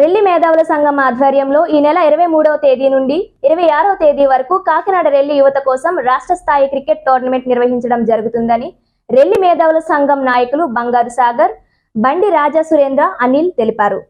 రెల్లి మేధావుల సంఘం ఆధ్వర్యంలో ఈ నెల ఇరవై మూడవ తేదీ నుండి ఇరవై ఆరవ తేదీ వరకు కాకినాడ రెల్లి యువత కోసం రాష్ట్ర స్థాయి క్రికెట్ టోర్నమెంట్ నిర్వహించడం జరుగుతుందని రెల్లి మేధావుల సంఘం నాయకులు బంగారు సాగర్ బండి రాజా సురేంద్ర అనిల్ తెలిపారు.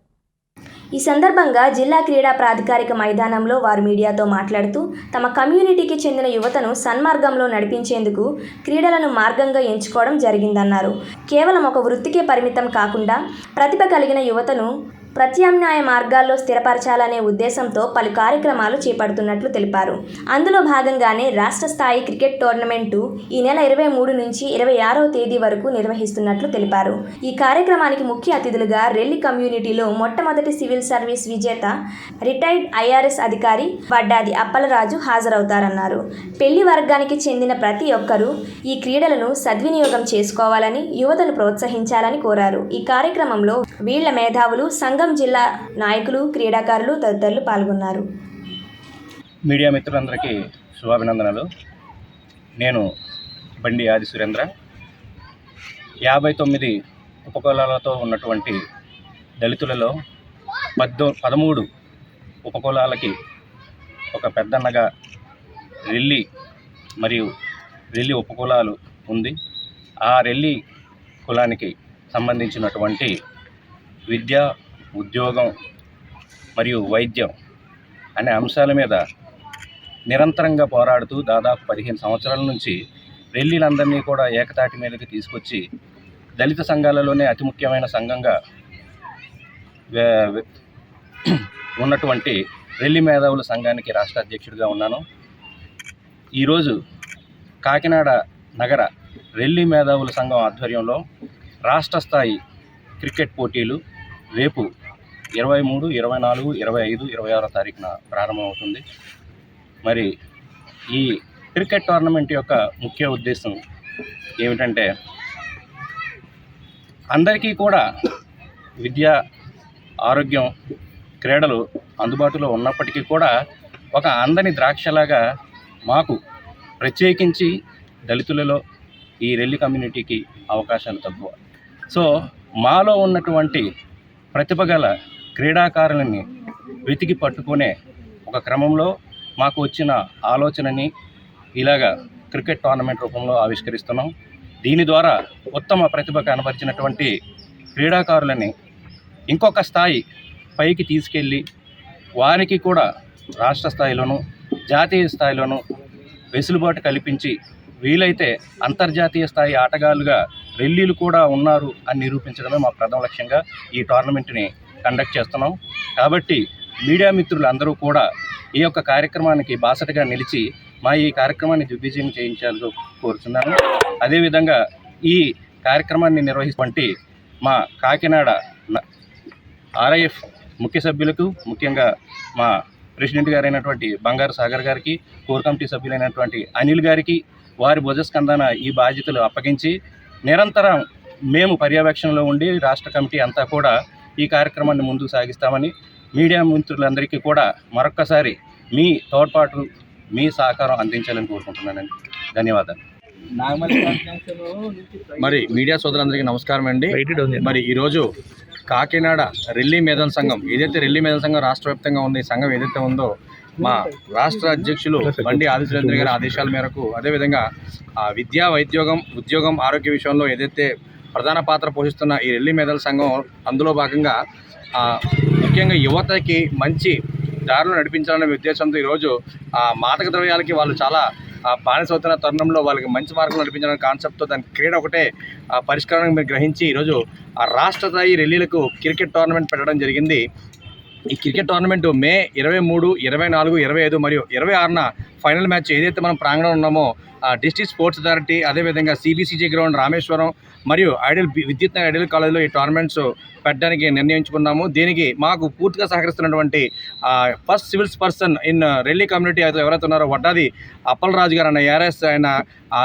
ఈ సందర్భంగా జిల్లా క్రీడా ప్రాధికారిక మైదానంలో వారు మీడియాతో మాట్లాడుతూ తమ కమ్యూనిటీకి చెందిన యువతను సన్మార్గంలో నడిపించేందుకు క్రీడలను మార్గంగా ఎంచుకోవడం జరిగిందన్నారు. కేవలం ఒక వృత్తికే పరిమితం కాకుండా ప్రతిభ కలిగిన యువతను ప్రత్యామ్నాయ మార్గాల్లో స్థిరపరచాలనే ఉద్దేశంతో పలు కార్యక్రమాలు చేపడుతున్నట్లు తెలిపారు. అందులో భాగంగానే రాష్ట్ర స్థాయి క్రికెట్ టోర్నమెంటు ఈ నెల ఇరవై మూడు నుంచి ఇరవై ఆరవ తేదీ వరకు నిర్వహిస్తున్నట్లు తెలిపారు. ఈ కార్యక్రమానికి ముఖ్య అతిథులుగా రెల్లి కమ్యూనిటీలో మొట్టమొదటి సివిల్ సర్వీస్ విజేత రిటైర్డ్ ఐఆర్ఎస్ అధికారి వడ్డాది అప్పలరాజు హాజరవుతారన్నారు. పెళ్ళి వర్గానికి చెందిన ప్రతి ఒక్కరూ ఈ క్రీడలను సద్వినియోగం చేసుకోవాలని యువతను ప్రోత్సహించాలని కోరారు. ఈ కార్యక్రమంలో వీళ్ళ మేధావులు సంఘ జిల్లా నాయకులు క్రీడాకారులు తదితరులు పాల్గొన్నారు. మీడియా మిత్రులందరికీ శుభాభినందనలు. నేను బండి ఆది సురేంద్ర. యాభై తొమ్మిది ఉపకులాలతో ఉన్నటువంటి దళితులలో పద్దో పదమూడు ఉపకులాలకి ఒక పెద్దన్నగా రెల్లి మరియు రెల్లి ఉపకులాలు ఉంది. ఆ రెల్లి కులానికి సంబంధించినటువంటి విద్య ఉద్యోగం మరియు వైద్యం అనే అంశాల మీద నిరంతరంగా పోరాడుతూ దాదాపు పదిహేను సంవత్సరాల నుంచి రెల్లీలందరినీ కూడా ఏకతాటి మీదకి తీసుకొచ్చి దళిత సంఘాలలోనే అతి ముఖ్యమైన సంఘంగా ఉన్నటువంటి రెల్లి మేధావుల సంఘానికి రాష్ట్ర అధ్యక్షుడిగా ఉన్నాను. ఈరోజు కాకినాడ నగర రెల్లి మేధావుల సంఘం ఆధ్వర్యంలో రాష్ట్ర స్థాయి క్రికెట్ పోటీలు రేపు ఇరవై మూడు ఇరవై నాలుగు ఇరవై ఐదు ఇరవై ఆరో తారీఖున ప్రారంభమవుతుంది. మరి ఈ క్రికెట్ టోర్నమెంట్ యొక్క ముఖ్య ఉద్దేశం ఏమిటంటే అందరికీ కూడా విద్య ఆరోగ్యం క్రీడలు అందుబాటులో ఉన్నప్పటికీ కూడా ఒక అందని ద్రాక్షలాగా మాకు ప్రత్యేకించి దళితులలో ఈ రెల్లి కమ్యూనిటీకి అవకాశాలు తక్కువ. సో మాలో ఉన్నటువంటి ప్రతిభ గల క్రీడాకారులని వెతికి పట్టుకునే ఒక క్రమంలో మాకు వచ్చిన ఆలోచనని ఇలాగా క్రికెట్ టోర్నమెంట్ రూపంలో ఆవిష్కరిస్తున్నాం. దీని ద్వారా ఉత్తమ ప్రతిభ కనబరిచినటువంటి క్రీడాకారులని ఇంకొక స్థాయి పైకి తీసుకెళ్ళి వారికి కూడా రాష్ట్ర స్థాయిలోనూ జాతీయ స్థాయిలోనూ వెసులుబాటు కల్పించి వీలైతే అంతర్జాతీయ స్థాయి ఆటగాళ్ళుగా రెల్లీలు కూడా ఉన్నారు అని నిరూపించడమే మా ప్రథమ లక్ష్యంగా ఈ టోర్నమెంట్ని కండక్ట్ చేస్తున్నాం. కాబట్టి మీడియా మిత్రులు అందరూ కూడా ఈ యొక్క కార్యక్రమానికి బాసటగా నిలిచి మా ఈ కార్యక్రమాన్ని దిగ్విజయం చేయించాలని కోరుతున్నాను అదేవిధంగా ఈ కార్యక్రమాన్ని నిర్వహించి మా కాకినాడ ఆర్ఐఎఫ్ ముఖ్య సభ్యులకు ముఖ్యంగా మా ప్రెసిడెంట్ గారైనటువంటి బంగారు సాగర్ గారికి కోర్ కమిటీ సభ్యులైనటువంటి అనిల్ గారికి వారి భుజస్కందాన ఈ బాధ్యతలు అప్పగించి నిరంతరం మేము పర్యవేక్షణలో ఉండి రాష్ట్ర కమిటీ అంతా కూడా ఈ కార్యక్రమాన్ని ముందుకు సాగిస్తామని మీడియా మిత్రులందరికీ కూడా మరొక్కసారి మీ తోడ్పాటు మీ సహకారం అందించాలని కోరుకుంటున్నానండి. ధన్యవాదాలు. మరి మీడియా సోదరులందరికీ నమస్కారం అండి. మరి ఈరోజు కాకినాడ రెల్లి మేధన్ సంఘం ఏదైతే రెల్లి మేధన్ సంఘం రాష్ట్ర వ్యాప్తంగా ఉంది ఈ సంఘం ఏదైతే ఉందో మా రాష్ట్ర అధ్యక్షులు బండి ఆదిశ్వరేంద్ర గారి ఆదేశాల మేరకు అదేవిధంగా ఆ విద్యా వైద్యోగం ఉద్యోగం ఆరోగ్య విషయంలో ఏదైతే ప్రధాన పాత్ర పోషిస్తున్న ఈ రెల్లి మేధల సంఘం అందులో భాగంగా ముఖ్యంగా యువతకి మంచి దారులు నడిపించాలనే ఉద్దేశంతో ఈరోజు ఆ మాదక ద్రవ్యాలకి వాళ్ళు చాలా బానిసవుతున్న తరుణంలో వాళ్ళకి మంచి మార్గం నడిపించాలనే కాన్సెప్ట్తో దాని క్రీడ ఒకటే పరిష్కారం మీరు గ్రహించి ఈరోజు ఆ రాష్ట్ర స్థాయి రెల్లీలకు క్రికెట్ టోర్నమెంట్ పెట్టడం జరిగింది. ఈ క్రికెట్ టోర్నమెంట్ మే ఇరవై మూడు ఇరవై నాలుగు ఇరవై ఐదు మరియు ఇరవై ఆరున ఫైనల్ మ్యాచ్ ఏదైతే మనం ప్రాంగణం ఉన్నామో డిస్టిక్ డిస్ట్రిక్ట్ స్పోర్ట్స్ అథారిటీ అదేవిధంగా సిబిసిజీ గ్రౌండ్ రామేశ్వరం మరియు ఐడియల్ విద్యుత్ నగర్ ఐడియల్ కాలేజ్లో ఈ టోర్నమెంట్స్ పెట్టడానికి నిర్ణయించుకున్నాము. దీనికి మాకు పూర్తిగా సహకరిస్తున్నటువంటి first civils person in Relli community అయితే ఎవరైతే ఉన్నారో వడ్డాది అప్పలరాజు గారు అన్న ఏఆర్ఎస్ ఆయన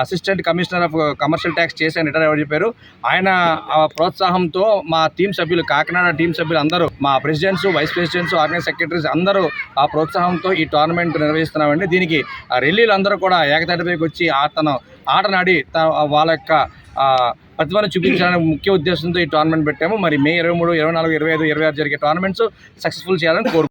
assistant commissioner of commercial tax చేసి ఆయన రిటైర్ చెప్పారు. ఆయన ఆ ప్రోత్సాహంతో మా టీం సభ్యులు కాకినాడ టీం సభ్యులు అందరూ మా presidents vice presidents organise secretaries అందరూ ఆ ప్రోత్సాహంతో ఈ టోర్నమెంట్ నిర్వహిస్తున్నామండి. దీనికి ఆ రెల్లీలు అందరూ కూడా ఏకతాటిపైకి వచ్చి ఆ తన ఆటనాడి త- వాళ్ళ యొక్క ప్రతిభను చూపించాలనే ముఖ్య ఉద్దేశంతో ఈ టోర్నమెంట్ పెట్టాము. మరి మే ఇరవై మూడు ఇరవై నాలుగు ఇరవై ఐదు ఇరవై ఆరు జరిగే టోర్నమెంట్స్ సక్సెస్ఫుల్ చేయాలని కోరు